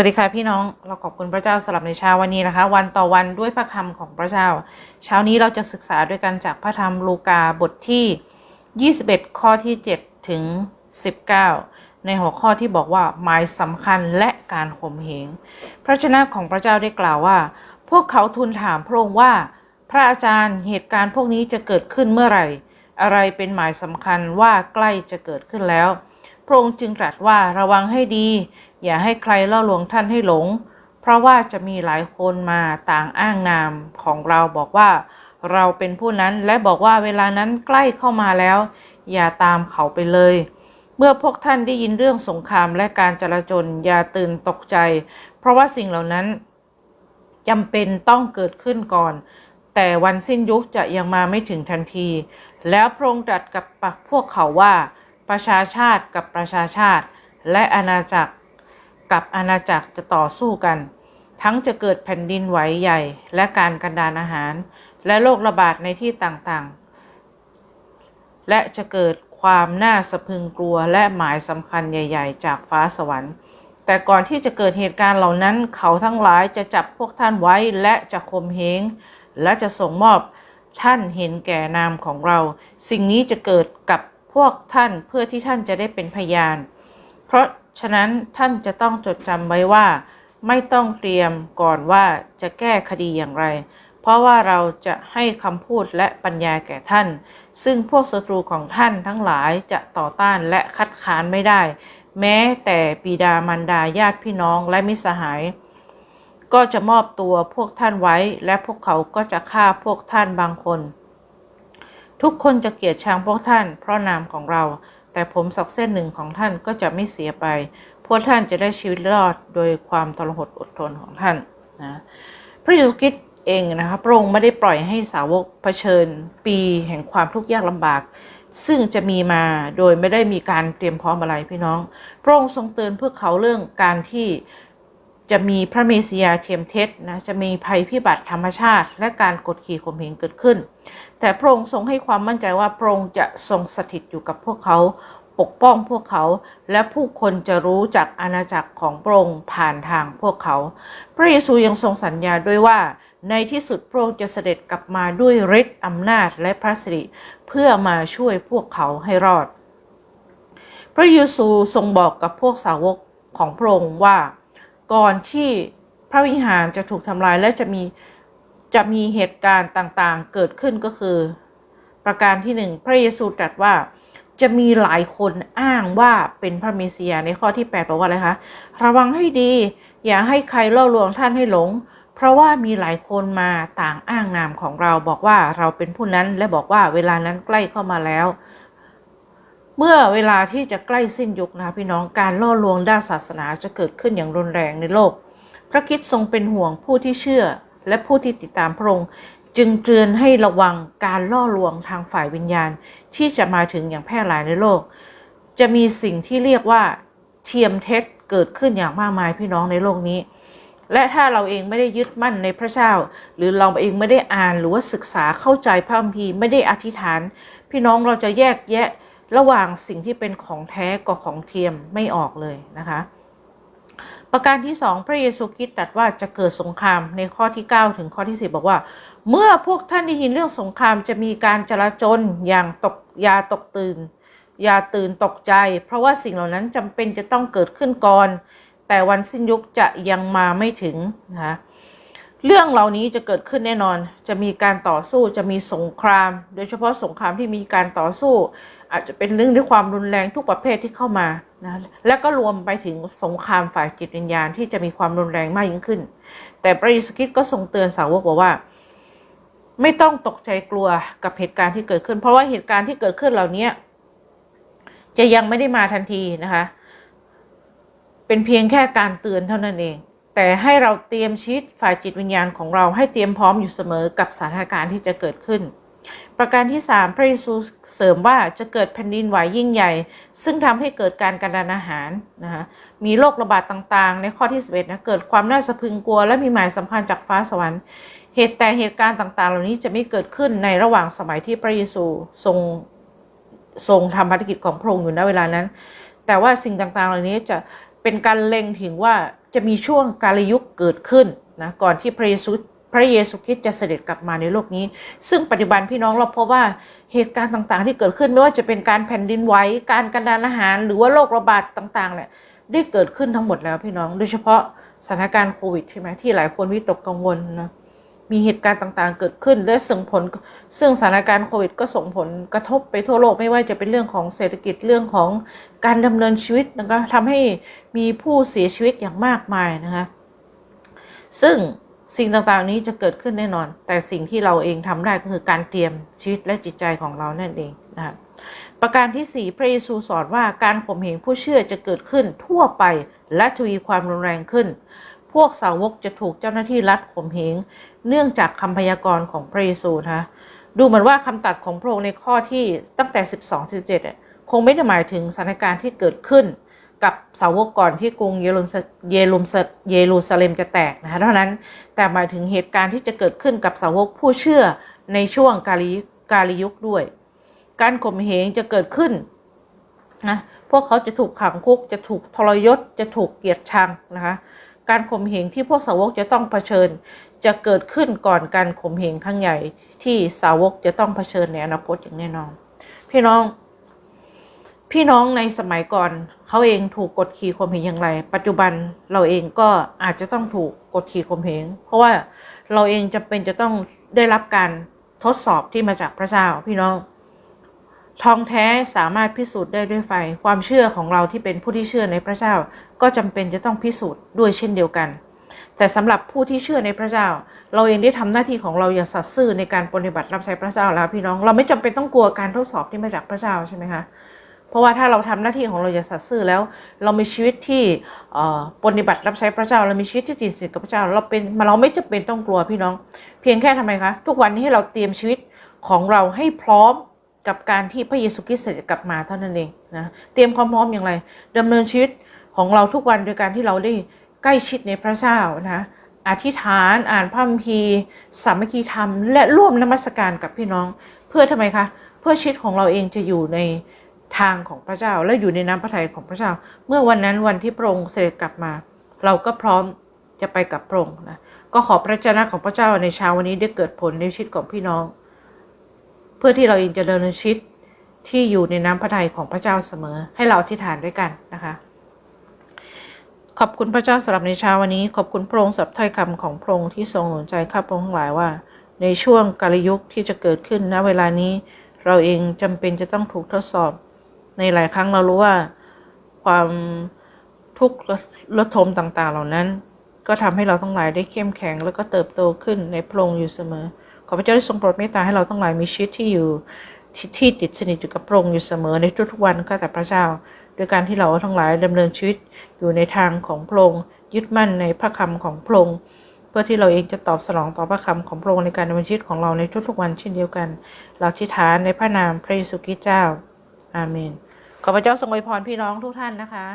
วัสดีค่ะพี่น้องเราขอบคุณพระเจ้าสำหรับในเช้าวันนี้นะคะ วันต่อวันด้วยพระคำของพระเจ้า เช้านี้เราจะศึกษาด้วยกันจากพระธรรมลูกาบทที่ 21 ข้อที่ 7 ถึง 19 ในหัวข้อที่บอกว่าหมายสำคัญและการข่มเหงพระชนะของพระเจ้าได้กล่าวว่า พวกเขาทูลถามพระองค์ว่า พระอาจารย์เหตุการณ์พวกนี้จะเกิดขึ้นเมื่อไหร่ อะไรเป็นหมายสำคัญว่าใกล้จะเกิดขึ้นแล้ว พระองค์จึงตรัสว่าระวังให้ดี อย่าให้ใครล่อลวงท่านให้หลง เพราะว่าจะมีหลายคนมาต่างอ้างนามของเราบอกว่า เราเป็นผู้นั้นและบอกว่าเวลานั้นใกล้เข้ามาแล้ว อย่าตามเขาไปเลย เมื่อพวกท่านได้ยินเรื่องสงครามและการจลาจลอย่าตื่นตกใจ เพราะว่าสิ่งเหล่านั้นจำเป็นต้องเกิดขึ้นก่อน แต่วันสิ้นยุคจะยังมาไม่ถึงทันที แล้วพระองค์ตรัสกับพวกเขาว่า ประชาชาติกับประชาชาติ และอาณาจักร กับอาณาจักรจะต่อสู้กัน ทั้งจะเกิดแผ่นดินไหวใหญ่ และการกันดานอาหาร และโรคระบาดในที่ต่างๆ และจะเกิดความน่าสะพึงกลัวและหมายสำคัญใหญ่ ๆ จากฟ้าสวรรค์ แต่ก่อนที่จะเกิดเหตุการณ์เหล่านั้น เขาทั้งหลายจะจับพวกท่านไว้และจะข่มเหงและจะส่งมอบท่านเห็นแก่นามของเรา สิ่งนี้จะเกิดกับพวกท่านเพื่อที่ท่านจะได้เป็นพยาน เพราะ ฉะนั้นท่านจะต้องจดจำไว้ว่า ไม่ต้องเตรียมก่อนว่าจะแก้คดีอย่างไร เพราะว่าเราจะให้คำพูดและปัญญาแก่ท่าน ซึ่งพวกศัตรูของท่านทั้งหลายจะต่อต้านและคัดค้านไม่ได้ แม้แต่ปิดามารดาญาติพี่น้องและมิสหาย ก็จะมอบตัวพวกท่านไว้ และพวกเขาก็จะฆ่าพวกท่านบางคน ทุกคนจะเกลียดชังพวกท่าน เพราะนามของเรา แต่ผมสักเส้นหนึ่งของท่านก็จะไม่เสียไป พวกท่านจะได้ชีวิตรอดโดยความทรหดอดทนของท่านนะพระเยซูคริสต์เองนะคะพระองค์ไม่ได้ปล่อยให้สาวกเผชิญ ปีแห่งความทุกข์ยากลำบาก ซึ่งจะมีมาโดยไม่ได้มีการเตรียมพร้อมอะไรพี่น้อง พระองค์ทรงเตือนเพื่อเขาเรื่องการที่จะมีพระเมสสิยาเทียมเท็จนะจะมีภัยพิบัติธรรมชาติ และการกดขี่ข่มเหงเกิดขึ้น แต่พระองค์ทรงให้ความมั่นใจว่าพระองค์จะทรงสถิตอยู่กับพวกเขาปกป้องพวกเขา และผู้คนจะรู้จากอาณาจักรของพระองค์ผ่านทางพวกเขา พระเยซูยังทรงสัญญาด้วยว่า ในที่สุดพระองค์จะเสด็จกลับมาด้วยฤทธิ์อำนาจและพระสิริเพื่อมาช่วยพวกเขาให้รอด พระเยซูทรงบอกกับพวกสาวกของพระองค์ว่า ก่อนที่พระวิหารจะถูกทำลายและจะมี จะมีเหตุการณ์ต่างๆ เกิดขึ้นก็คือ ประการที่หนึ่งพระเยซูตรัสว่าจะมีหลายคนอ้างว่าเป็นพระเมสสิยาในข้อที่ 8 บอกว่าอะไรคะ ระวังให้ดี อย่าให้ใครล่อลวงท่านให้หลง เพราะว่ามีหลายคนมาต่างอ้างนามของเราบอกว่าเราเป็นผู้นั้นและบอกว่าเวลานั้นใกล้เข้ามาแล้ว เมื่อเวลาที่จะใกล้สิ้นยุคนะพี่น้องการล่อลวงด้านศาสนาจะเกิดขึ้นอย่างรุนแรงในโลก พระคิดทรงเป็นห่วงผู้ที่เชื่อ และผู้ที่ติดตามพระองค์จึงเตือนให้ระวังการล่อลวงทางฝ่ายวิญญาณ ที่จะมาถึงอย่างแพร่หลายในโลก จะมีสิ่งที่เรียกว่าเทียมเท็จเกิดขึ้นอย่างมากมายพี่น้องในโลกนี้ และถ้าเราเองไม่ได้ยึดมั่นในพระเจ้า หรือเราเองไม่ได้อ่านหรือว่าศึกษาเข้าใจพระคัมภีร์ไม่ได้อธิษฐาน พี่น้องเราจะแยกแยะระหว่างสิ่งที่เป็นของแท้กับของเทียมไม่ออกเลยนะคะ ประการที่สองพระเยซูคริสต์ตรัสว่าจะเกิดสงครามในข้อที่ 9 ถึงข้อที่ 10 บอกว่า เมื่อพวกท่านได้ยินเรื่องสงครามจะมีการจลาจลอย่างตกยาตกตื่นอย่าตื่นตกใจ เพราะว่าสิ่งเหล่านั้นจำเป็นจะต้องเกิดขึ้นก่อน แต่วันสิ้นยุคจะยังมาไม่ถึงนะคะเรื่องเหล่านี้จะเกิดขึ้นแน่นอน จะมีการต่อสู้ จะมีสงคราม โดยเฉพาะสงครามที่มีการต่อสู้ อาจจะเป็นเรื่องด้วยความรุนแรงทุกประเภทที่เข้ามานะและก็รวมไปถึงสงครามฝ่ายจิตวิญญาณที่จะมีความรุนแรงมากยิ่งขึ้น แต่พระเยซูคริสต์ก็ทรงเตือนสาวกบอกว่า ไม่ต้องตกใจกลัวกับเหตุการณ์ที่เกิดขึ้น เพราะว่าเหตุการณ์ที่เกิดขึ้นเหล่านี้จะยังไม่ได้มาทันทีนะคะ เป็นเพียงแค่การเตือนเท่านั้นเอง แต่ให้เราเตรียมชีวิตฝ่ายจิตวิญญาณของเราให้เตรียมพร้อมอยู่เสมอกับสถานการณ์ที่จะเกิดขึ้น ประการที่ 3 พระเยซูเสริมว่าจะเกิดแผ่นดินไหวยิ่งใหญ่ ซึ่งทำให้เกิดการกันดานอาหารนะคะมีโรคระบาดต่างๆ ในข้อที่ 11นะเกิดความน่าสะพึงกลัว และมีหมายสัมพันธ์จากฟ้าสวรรค์เหตุแต่เหตุการณ์ต่างๆ เหล่านี้จะไม่เกิดขึ้นในระหว่างสมัยที่พระเยซูทรงทรงทำภารกิจของพระองค์อยู่ณเวลานั้น แต่ว่าสิ่งต่างๆ เหล่านี้จะเป็นการเล็งถึงว่าจะมีช่วงกาลยุคเกิดขึ้นนะก่อนที่พระเยซู พระเยซูคริสต์จะเสด็จกลับมาในโลกนี้ ซึ่งปัจจุบันพี่น้องเราพบว่าเหตุการณ์ต่างๆ ที่เกิดขึ้นไม่ว่าจะเป็นการแผ่นดินไหวการกันดานอาหาร หรือว่าโรคระบาดต่างๆเนี่ยได้เกิดขึ้นทั้งหมดแล้วพี่น้องโดยเฉพาะสถานการณ์โควิดใช่ไหมที่หลายคนวิตกกังวลนะมีเหตุการณ์ต่างๆ เกิดขึ้น และส่งผล ซึ่งสถานการณ์โควิด ก็ส่งผลกระทบไปทั่วโลกไม่ว่าจะเป็นเรื่องของเศรษฐกิจเรื่องของการดำเนินชีวิตนะคะทำให้มีผู้เสียชีวิตอย่างมากมายนะคะซึ่ง สิ่งต่างๆนี้จะเกิดขึ้นแน่นอน แต่สิ่งที่เราเองทำได้ก็คือการเตรียมชีวิตและจิตใจของเรานั่นเองนะคะประการที่ 4 พระเยซูสอนว่าการข่มเหงผู้เชื่อจะเกิดขึ้นทั่วไปและทวีความรุนแรงขึ้น พวกสาวกจะถูกเจ้าหน้าที่รัฐข่มเหงเนื่องจากคำพยากรณ์ของพระเยซูนะดูเหมือนว่าคำตัดของพระองค์ในข้อที่ตั้งแต่ 12 17เนี่ยคงไม่ได้หมายถึงสถานการณ์ที่เกิดขึ้น กับสาวกก่อนที่กรุงเยรูซาเยรูซาเยรูซาเล็มจะแตกนะคะเท่านั้นแต่หมายถึงเหตุการณ์ที่จะเกิดขึ้นกับสาวกผู้เชื่อในช่วงกาลิกาลิยุคด้วย การข่มเหงจะเกิดขึ้นนะพวกเขาจะถูกขังคุกจะถูกทรยศจะถูกเกลียดชังนะคะการข่มเหงที่พวกสาวกจะต้องเผชิญ จะเกิดขึ้นก่อนการข่มเหงครั้งใหญ่ที่สาวกจะต้องเผชิญในอนาคตอย่างแน่นอน พี่น้อง พี่น้องในสมัยก่อน เขาเองถูกกดขี่ข่มเหงอย่างไร ปัจจุบันเราเองก็อาจจะต้องถูกกดขี่ข่มเหงเพราะว่าเราเองจะเป็นจะต้องได้รับการทดสอบที่มาจากพระเจ้าพี่น้อง ทองแท้สามารถพิสูจน์ได้ด้วยไฟ ความเชื่อของเราที่เป็นผู้ที่เชื่อในพระเจ้า ก็จำเป็นจะต้องพิสูจน์ด้วยเช่นเดียวกัน แต่สำหรับผู้ที่เชื่อในพระเจ้า เราเองได้ทำหน้าที่ของเราอย่างสัตย์ซื่อในการปฏิบัติรับใช้พระเจ้าแล้วพี่น้อง เราไม่จำเป็นต้องกลัวการทดสอบที่มาจากพระเจ้าใช่ไหมคะ เพราะว่าถ้าเราทำหน้าที่ของเราอย่างสัตย์ซื่อแล้ว เรามีชีวิตที่ปฏิบัติรับใช้พระเจ้า เรามีชีวิตที่ติดสิทธิ์กับพระเจ้า เราเป็นเราไม่จำเป็นต้องกลัวพี่น้อง เพียงแค่ทำไมคะทุกวันนี้ให้เราเตรียมชีวิตของเราให้พร้อมกับการที่พระเยซูคริสต์จะกลับมาเท่านั้นเองนะเตรียมความพร้อมอย่างไรดำเนินชีวิตของเราทุกวันโดยการที่เราได้ใกล้ชิดในพระเจ้านะอธิษฐานอ่านพระคัมภีร์สามัคคีธรรม และร่วมนมัสการกับพี่น้อง เพื่อทำไมคะ เพื่อชีวิตของเราเองจะอยู่ใน ทางของพระเจ้า และอยู่ในน้ำพระทัยของพระเจ้า เมื่อวันนั้นวันที่พระองค์เสด็จกลับมา เราก็พร้อมจะไปกับพระองค์นะก็ขอพระเจ้าของพระเจ้าในเช้าวันนี้ได้เกิดผลในชีวิตของพี่น้อง เพื่อที่เราเองจะเดินในชีวิตที่อยู่ในน้ำพระทัยของพระเจ้าเสมอ ให้เราอธิษฐานด้วยกันนะคะขอบคุณพระเจ้าสำหรับในเช้าวันนี้ ขอบคุณพระองค์สำหรับถ้อยคำของพระองค์ที่ทรงหนุนใจข้าพระองค์ทั้งหลายว่า ในช่วงกาลยุคที่จะเกิดขึ้นณเวลานี้ เราเองจำเป็นจะต้องถูกทดสอบ ในหลายครั้งเรารู้ว่าความทุกข์ระทมต่างๆ เหล่านั้น ก็ทำให้เราทั้งหลายได้เข้มแข็ง แล้วก็เติบโตขึ้นในพระองค์อยู่เสมอ ขอพระเจ้าได้ทรงโปรดเมตตาให้เราทั้งหลายมีชีวิตที่อยู่ทที่ติดสนิทอยู่กับพระองค์อยู่เสมอในทุกๆวันก็แต่พระเจ้าโดยการที่เราทั้งหลายดำเนินชีวิตอยู่ในทางของพระองค์ยึดมั่นในพระคำของพระองค์เพื่อที่เราเองจะตอบสนองต่อพระคำของพระองค์ในการดำเนินชีวิตของเราในทุกๆวันเช่นเดียวกัน เราทิฐานในพระนามพระเยซูคริสต์เจ้า อาเมน ขอพระเจ้าทรงอวยพรพี่น้องทุกท่านนะคะ